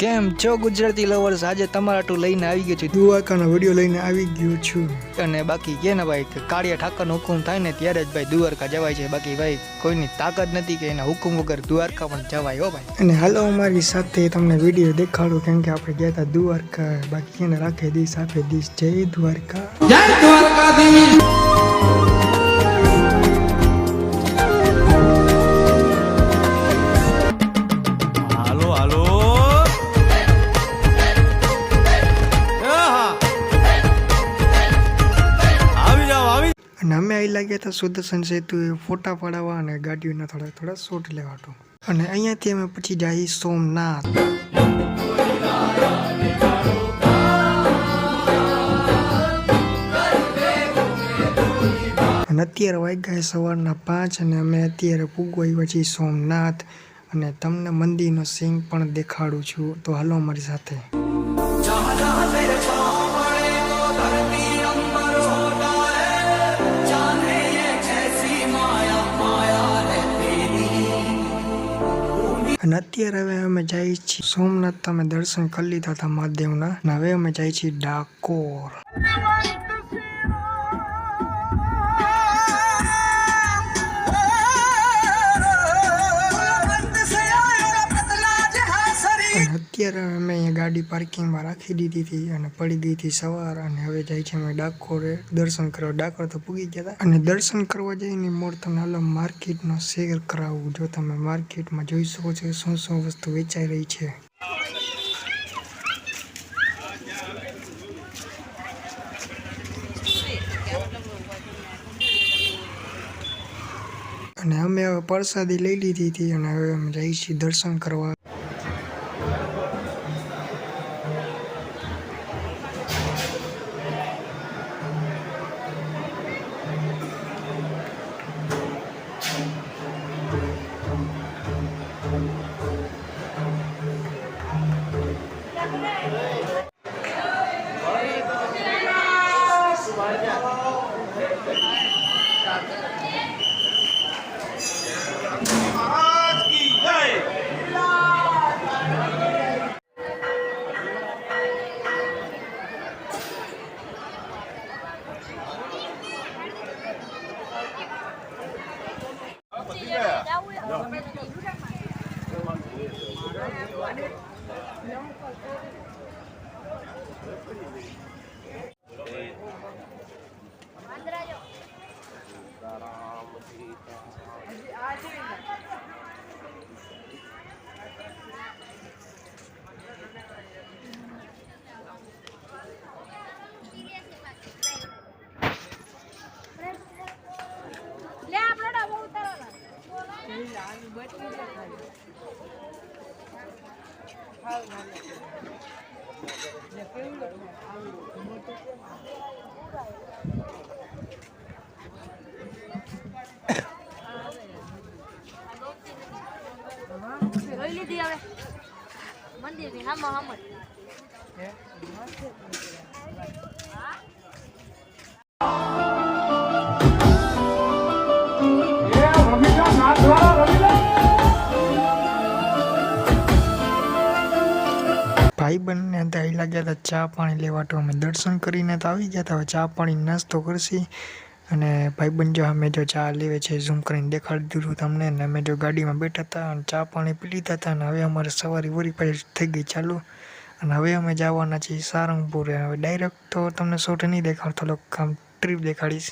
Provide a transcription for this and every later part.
કેમ? છો ગુજરાતી લવર્સ આજે તમારા ટુ લઈને આવી ગયો છું. દ્વારકાનો વીડિયો લઈને આવી ગયો છું. અને બાકી કે ને ભાઈ કે કાળિયા ઠાકરનો હુકુમ થાય ને ત્યારે જ ભાઈ દ્વારકા જવાય છે. બાકી ભાઈ કોઈની તાકાત નથી કે એના હુકુમ વગર દ્વારકા પણ જવાય હો ભાઈ. અને હાલો અમારી સાથે તમને વીડિયો દેખાડું કેમ કે આપણે ગયા હતા દ્વારકા બાકી એને રાખે દીશ આપે દીશ જય દ્વારકા. હાલો અને અમે આવી લાગ્યા હતા સુદર્શન સેતુ ફોટા પડાવવા અને ગાડીઓના થોડા થોડા શોટ લેવા તો. અને અહીંયાથી અમે પછી જઈએ સોમનાથ. અને અત્યારે વાગ્યા સવારના પાંચ અને અમે અત્યારે પૂગવા આવ્યા છીએ સોમનાથ. અને તમને મંદિરનો સિંગ પણ દેખાડું છું. તો હાલો અમારી સાથે. અને અત્યારે હવે અમે જઈએ છીએ સોમનાથ. તમે દર્શન કરી લીધા હતા મહાદેવના. હવે અમે જઈએ છીએ ડાકોર. અત્યારે અમે અહીંયા ગાડી પાર્કિંગમાં રાખી દીધી હતી અને પડી ગઈ હતી સવાર અને હવે જાય છે અમે ડાકોરે. દર્શન કરવા. ડાકોર તો પૂગી ગયા હતા. અને દર્શન કરવા જઈને મોર તમને અલગ માર્કેટનો શેર કરાવું. જો તમે માર્કેટમાં જોઈ શકો છો શું શું વસ્તુ વેચાઈ રહી છે. અને અમે હવે પ્રસાદી લઈ લીધી હતી અને હવે અમે છીએ દર્શન કરવા. Okay. મંદિરની હામો હામો ભાઈ બંને ત્યાં લાગ્યા હતા. ચા પાણી લેવા તો અમે દર્શન કરીને તો આવી ગયા હતા. હવે ચા પાણી નાસ્તો કરશી અને ભાઈબંધ જો અમે જો ચા લેવે છે ઝૂમ કરીને દેખાડી દીધું તમને અને અમે જો ગાડીમાં બેઠા હતા અને ચા પાણી પી લીધા હતા અને હવે અમારે સવારી વરી પાછી થઈ ગઈ ચાલુ. અને હવે અમે જવાના છીએ સારંગપુર. હવે ડાયરેક્ટ તો તમને શોટ નહીં દેખાડતો થોડોક આમ ટ્રીપ દેખાડીશ.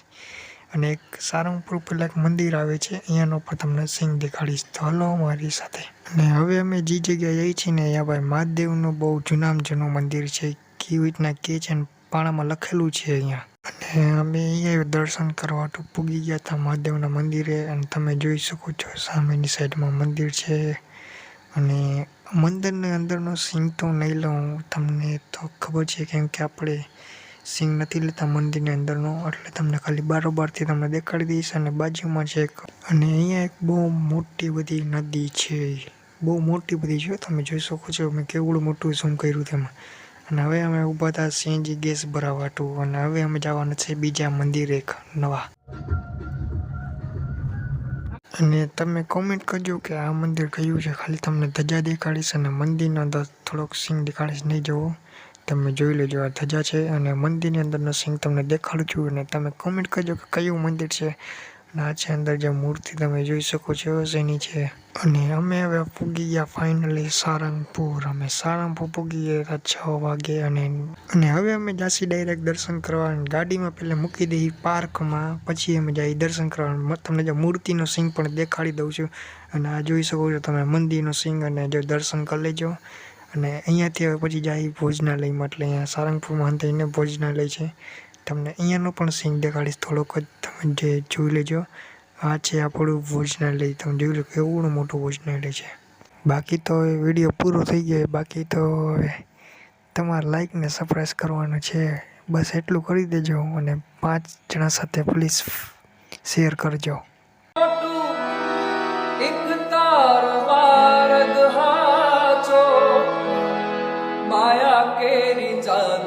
અને એક સારંગપુર પહેલાં એક મંદિર આવે છે, અહીંયાનો પણ તમને સિંગ દેખાડીશ તો હલો મારી સાથે. અને હવે અમે જે જગ્યાએ જઈએ છીએ ને, અહીંયા ભાઈ મહાદેવનું બહુ જૂનામાં જૂનું મંદિર છે. કેવી રીતના કે છે પાણામાં લખેલું છે અહીંયા. અને અમે અહીંયા દર્શન કરવા તો પૂગી ગયા હતા મહાદેવના મંદિરે, અને તમે જોઈ શકો છો સામેની સાઈડમાં મંદિર છે. અને મંદિરની અંદરનો સિંગ તો નહીં લઉં, તમને તો ખબર છે, કેમ કે આપણે સિંગ નથી લેતા મંદિરની અંદરનો, એટલે તમને ખાલી બારોબારથી તમને દેખાડી દઈશ અને બાજુમાં છે એક, અને અહીંયા એક બહુ મોટી બધી નદી છે. બહુ મોટી બધી છે, તમે જોઈ શકો છો મેં કેવડું મોટું ઝૂમ કર્યું તેમાં. અને હવે અમે ઊભા હતા સીએનજી ગેસ ભરાવા હતું અને હવે અમે જવાના છે બીજા મંદિર એક, નવા. અને તમે કોમેન્ટ કરજો કે આ મંદિર કયું છે, ખાલી તમને ધજા દેખાડીશ અને મંદિરનો થોડોક સિંગ દેખાડીશ, નહીં જવો તમે જોઈ લેજો, આ ધજા છે અને મંદિરની અંદરનો સિંગ તમને દેખાડું છું અને તમે કોમેન્ટ કરજો કે કયું મંદિર છે. અને આ છે અંદર જે મૂર્તિ તમે જોઈ શકો છો, શેની છે. અને અમે હવે પૂગી ગયા ફાઇનલી સારંગપુર. અમે સારંગપુર પૂગી ગયા છ વાગે અને અને હવે અમે જાસી ડાયરેક્ટ દર્શન કરવા ગાડીમાં પહેલાં મૂકી દઈ પાર્કમાં. પછી અમે જઈ દર્શન કરવા તમને જે મૂર્તિનો સિંગ પણ દેખાડી દઉં છું. અને આ જોઈ શકો છો તમે મંદિરનો સિંગ અને જો દર્શન કરી લેજો. અને અહીંયાથી હવે પછી જાય ભોજનાલયમાં. એટલે અહીંયા સારંગપુરમાં થઈને ભોજનાલય છે. તમને અહીંયાનો પણ સીન દેખાડીશ. થોડોક જ તમે જે જોઈ લેજો. આ છે આપણું ભોજનાલય. તમે જોઈ લો કેવડું મોટું ભોજનાલય છે. બાકી તો હવે વીડિયો પૂરો થઈ ગયો બાકી તો હવે તમારા લાઈકને સરપ્રાઈઝ કરવાનું છે. બસ એટલું કરી દેજો અને પાંચ જણા સાથે પ્લીઝ શેર કરજો. તાર maya querida.